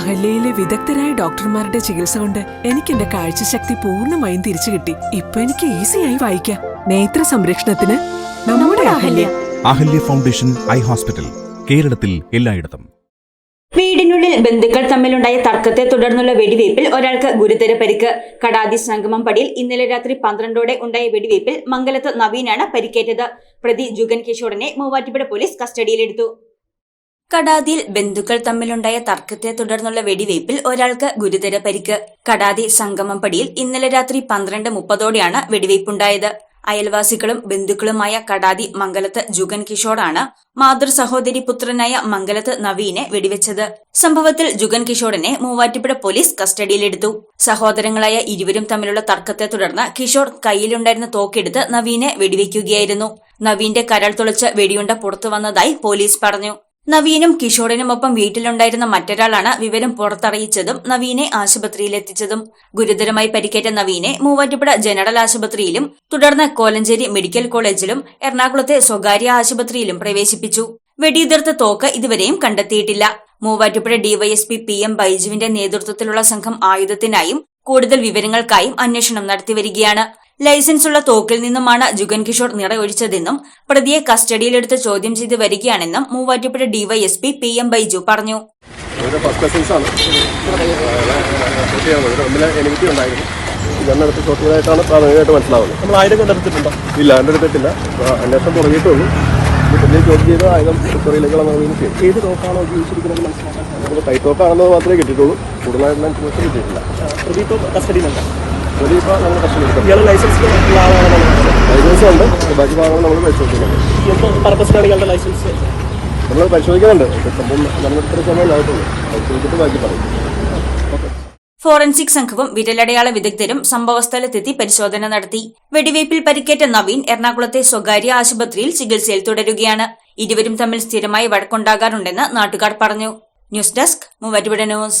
അഹല്യയിലെ വിദഗ്ധരായ ഡോക്ടർമാരുടെ ചികിത്സ കൊണ്ട് എനിക്ക് എന്റെ കാഴ്ചശക്തി പൂർണമായും തിരിച്ചു കിട്ടി. ഇപ്പൊ എനിക്ക് ഈസിയായി വായിക്കാം. നേത്ര സംരക്ഷണത്തിന് നമ്മുടെ Ahalya. Ahalya foundation eye hospital കേരളത്തിൽ എല്ലായിടത്തും. വീടിനുള്ളിൽ ബന്ധുക്കൾ തമ്മിലുണ്ടായ തർക്കത്തെ തുടർന്നുള്ള വെടിവയ്പിൽ ഒരാൾക്ക് ഗുരുതര പരിക്ക്. കടാതി സംഗമം പടിയിൽ ഇന്നലെ രാത്രി പന്ത്രണ്ടോടെ ഉണ്ടായ വെടിവയ്പിൽ മംഗലത്ത് നവീനാണ് പരിക്കേറ്റത്. പ്രതി ജുഗൻ കിഷോറിനെ മൂവാറ്റുപുഴ പോലീസ് കസ്റ്റഡിയിലെടുത്തു. കടാതിയിൽ ബന്ധുക്കൾ തമ്മിലുണ്ടായ തർക്കത്തെ തുടർന്നുള്ള വെടിവയ്പിൽ ഒരാൾക്ക് ഗുരുതര പരിക്ക്. കടാതി സംഗമം പടിയിൽ ഇന്നലെ രാത്രി പന്ത്രണ്ട് മുപ്പതോടെയാണ് വെടിവയ്പുണ്ടായത്. അയൽവാസികളും ബന്ധുക്കളുമായ കടാതി മംഗലത്ത് ജുഗൻ കിഷോറാണ് മാതൃ സഹോദരി പുത്രനായ മംഗലത്ത് നവീനെ വെടിവെച്ചത്. സംഭവത്തിൽ ജുഗൻ കിഷോറിനെ മൂവാറ്റുപുഴ പോലീസ് കസ്റ്റഡിയിലെടുത്തു. സഹോദരങ്ങളായ ഇരുവരും തമ്മിലുള്ള തർക്കത്തെ തുടർന്ന് കിഷോർ കയ്യിലുണ്ടായിരുന്ന തോക്കെടുത്ത് നവീനെ വെടിവെക്കുകയായിരുന്നു നവീന്റെ കരൾ തുളച്ച് വെടിയുണ്ട പുറത്തു വന്നതായി പോലീസ് പറഞ്ഞു. നവീനും കിഷോറിനുമൊപ്പം വീട്ടിലുണ്ടായിരുന്ന മറ്റൊരാളാണ് വിവരം പുറത്തറിയിച്ചതും നവീനെ ആശുപത്രിയിലെത്തിച്ചതും. ഗുരുതരമായി പരിക്കേറ്റ നവീനെ മൂവാറ്റുപുഴ ജനറൽ ആശുപത്രിയിലും തുടർന്ന് കോലഞ്ചേരി മെഡിക്കൽ കോളേജിലും എറണാകുളത്തെ സ്വകാര്യ ആശുപത്രിയിലും പ്രവേശിപ്പിച്ചു. വെടിയുതിർത്ത തോക്ക് ഇതുവരെയും കണ്ടെത്തിയിട്ടില്ല. മൂവാറ്റുപുഴ ഡിവൈഎസ്പി പി എം ബൈജുവിന്റെ നേതൃത്വത്തിലുള്ള സംഘം ആയുധത്തിനായും കൂടുതൽ വിവരങ്ങൾക്കായും അന്വേഷണം നടത്തിവരികയാണ്. ലൈസൻസുള്ള തോക്കിൽ നിന്നുമാണ് ജുഗൻ കിഷോർ നിറയൊഴിച്ചതെന്നും പ്രതിയെ കസ്റ്റഡിയിലെടുത്ത് ചോദ്യം ചെയ്ത് വരികയാണെന്നും Muvattupuzha DYSP P M Baiju പറഞ്ഞു. പ്രാഥമികമായിട്ട് മനസ്സിലാവുന്നത്? നമ്മൾ ആയുധം കണ്ടെടുത്തിട്ടുണ്ടോ? ഇല്ല അന്വേഷണം തുടങ്ങിയിട്ടുള്ളൂ. ചെയ്ത ആയുധം ചെയ്യും ഏത് തോക്കാണോ ഉപയോഗിച്ചിരിക്കുന്നത് മനസ്സിലാക്കാൻ മാത്രമേ കിട്ടിയിട്ടുള്ളൂ. കൂടുതലായിട്ടുള്ള ഇൻഫർമേഷൻ കിട്ടിയിട്ടില്ല പ്രതി ഇപ്പോൾ കസ്റ്റഡിയിലുണ്ട് നമ്മൾ ഇയാൾ ലൈസൻസ്. ലൈസൻസ് ഉണ്ട്. ബാക്കി ഭാഗങ്ങൾ നമ്മൾ പരിശോധിക്കുന്നുണ്ട് എന്ത് പർപ്പസിലാണ് ഇയാളുടെ ലൈസൻസ് നമ്മൾ പരിശോധിക്കുന്നുണ്ട് സംഭവം സംഭവം നടന്നിട്ട് സമയം ആയിട്ടുള്ളൂ പരിശോധിച്ചിട്ട് ബാക്കി പറയും. ഫോറൻസിക് സംഘവും വിരലടയാള വിദഗ്ധരും സംഭവസ്ഥലത്തെത്തി പരിശോധന നടത്തി. വെടിവയ്പിൽ പരിക്കേറ്റ നവീൻ എറണാകുളത്തെ സ്വകാര്യ ആശുപത്രിയിൽ ചികിത്സയിൽ തുടരുകയാണ്. ഇരുവരും തമ്മിൽ സ്ഥിരമായി വഴക്കുണ്ടാകാറുണ്ടെന്ന് നാട്ടുകാർ പറഞ്ഞു. News desk Muvattupuzha news.